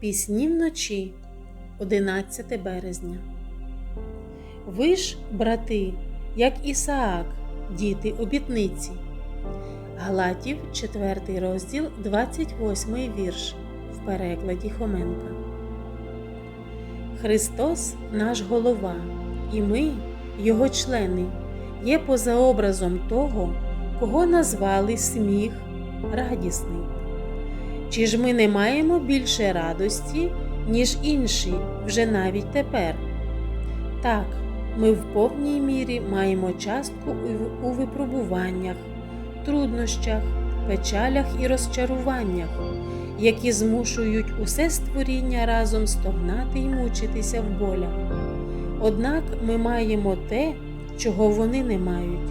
Пісні вночі, 11 березня. Ви ж, брати, як Ісаак, діти обітниці. Галатів, 4 розділ, 28 вірш в перекладі Хоменка. Христос наш голова, і ми, Його члени, є позаобразом того, кого назвали сміх радісний. Чи ж ми не маємо більше радості, ніж інші вже навіть тепер? Так, ми в повній мірі маємо частку у- випробуваннях, труднощах, печалях і розчаруваннях, які змушують усе створіння разом стогнати й мучитися в болях. Однак ми маємо те, чого вони не мають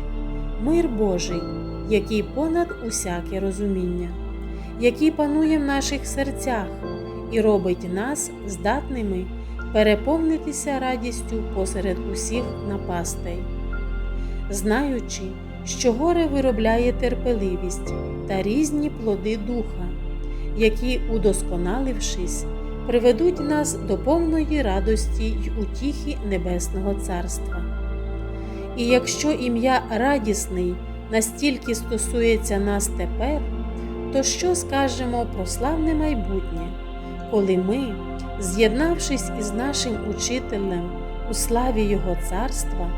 мир Божий, який понад усяке розуміння який панує в наших серцях і робить нас здатними переповнитися радістю посеред усіх напастей. Знаючи, що горе виробляє терпеливість та різні плоди духа, які, удосконалившись, приведуть нас до повної радості й утіхи Небесного Царства. І якщо ім'я радісний настільки стосується нас тепер, то що скажемо про славне майбутнє, коли ми, з'єднавшись із нашим учителем у славі Його царства,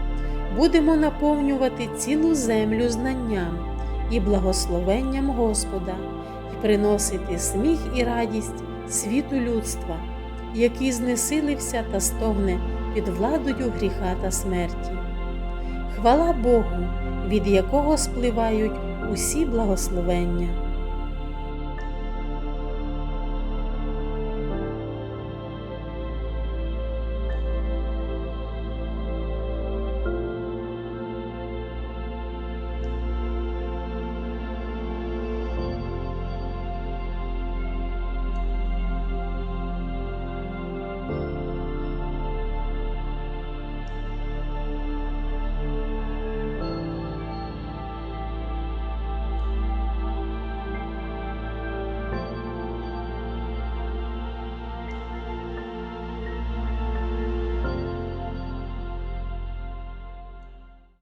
будемо наповнювати цілу землю знанням і благословенням Господа і приносити сміх і радість світу людства, який знесилився та стогне під владою гріха та смерті. Хвала Богу, від якого спливають усі благословення.